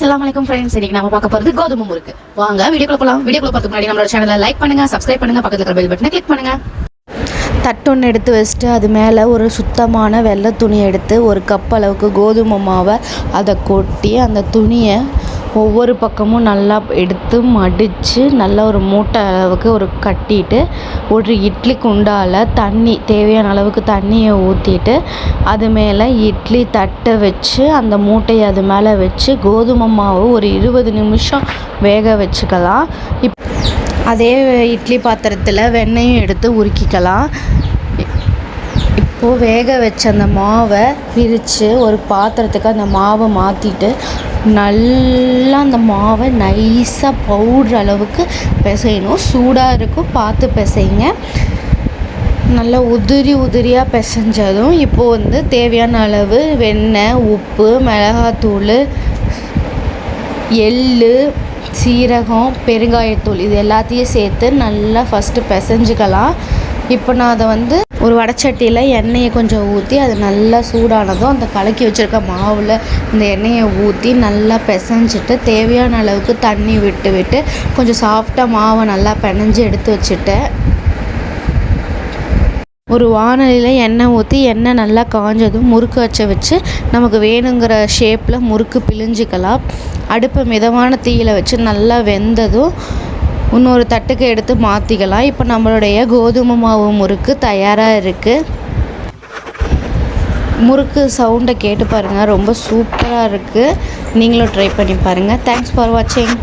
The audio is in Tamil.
அஸ்லாம் அலைக்கும் ஃப்ரெண்ட்ஸ் இன்னைக்கு நம்ம பார்க்க போறது கோதுமை முறுக்கு. வாங்க வீடியோக்குள்ள போலாம். வீடியோக்குள்ள பார்த்து முன்னாடி நம்மளோட சேனலை லைக் பண்ணுங்க சப்ஸ்கிரைப் பண்ணுங்க பக்கத்துல இருக்கிற பெல் பட்டனை கிளிக் பண்ணுங்க. தட்டொன்று எடுத்து வச்சுட்டு அது மேலே ஒரு சுத்தமான வெள்ளை துணி எடுத்து ஒரு கப் அளவுக்கு கோதுமை மாவை அதை கொட்டி அந்த துணியை ஒவ்வொரு பக்கமும் நல்லா எடுத்து மடித்து நல்லா ஒரு மூட்டை அளவுக்கு ஒரு கட்டிட்டு ஒரு இட்லி குண்டால் தண்ணி தேவையான அளவுக்கு தண்ணியை ஊற்றிட்டு அது மேலே இட்லி தட்டை வச்சு அந்த மூட்டையை அது மேலே வச்சு கோதுமை மாவு ஒரு இருபது நிமிஷம் வேக வச்சுக்கலாம். இப் அதே இட்லி பாத்திரத்தில் வெண்ணையும் எடுத்து உருக்கிக்கலாம். இப்போது வேக வச்ச அந்த மாவை பிரித்து ஒரு பாத்திரத்துக்கு அந்த மாவை மாற்றிட்டு நல்லா அந்த மாவை நைஸாக பவுட்ரு அளவுக்கு பிசையணும். சூடாக இருக்கும் பார்த்து பிசைங்க. நல்லா உதிரி உதிரியாக பிசைஞ்சதும் இப்போது வந்து தேவையான அளவு வெண்ணெய் உப்பு மிளகாத்தூள் எள்ளு சீரகம் பெருங்காயத்தூள் இது எல்லாத்தையும் சேர்த்து நல்லா ஃபஸ்ட்டு பிசைஞ்சுக்கலாம். இப்போ நான் அதை வந்து ஒரு வடச்சட்டியில் எண்ணெயை கொஞ்சம் ஊற்றி அது நல்லா சூடானதும் அந்த கலக்கி வச்சுருக்க மாவில் இந்த எண்ணெயை ஊற்றி நல்லா பிசைஞ்சிட்டு தேவையான அளவுக்கு தண்ணி விட்டு விட்டு கொஞ்சம் சாஃப்டாக மாவை நல்லா பிணைஞ்சு எடுத்து வச்சுட்டேன். ஒரு வானலியில் எண்ணெய் ஊற்றி எண்ணெய் நல்லா காஞ்சதும் முறுக்கு வச்ச வச்சு நமக்கு வேணுங்கிற ஷேப்பில் முறுக்கு பிழிஞ்சிக்கலாம். அடுப்பை மிதமான தீயில் வச்சு நல்லா வெந்ததும் இன்னொரு தட்டுக்கு எடுத்து மாற்றிக்கலாம் இப்போ நம்மளுடைய கோதுமை மாவு முறுக்கு தயாராக இருக்குது முறுக்கு சவுண்டை கேட்டு பாருங்கள் ரொம்ப சூப்பராக இருக்குது நீங்களும் ட்ரை பண்ணி பாருங்கள் தேங்க்ஸ் ஃபார் வாட்சிங்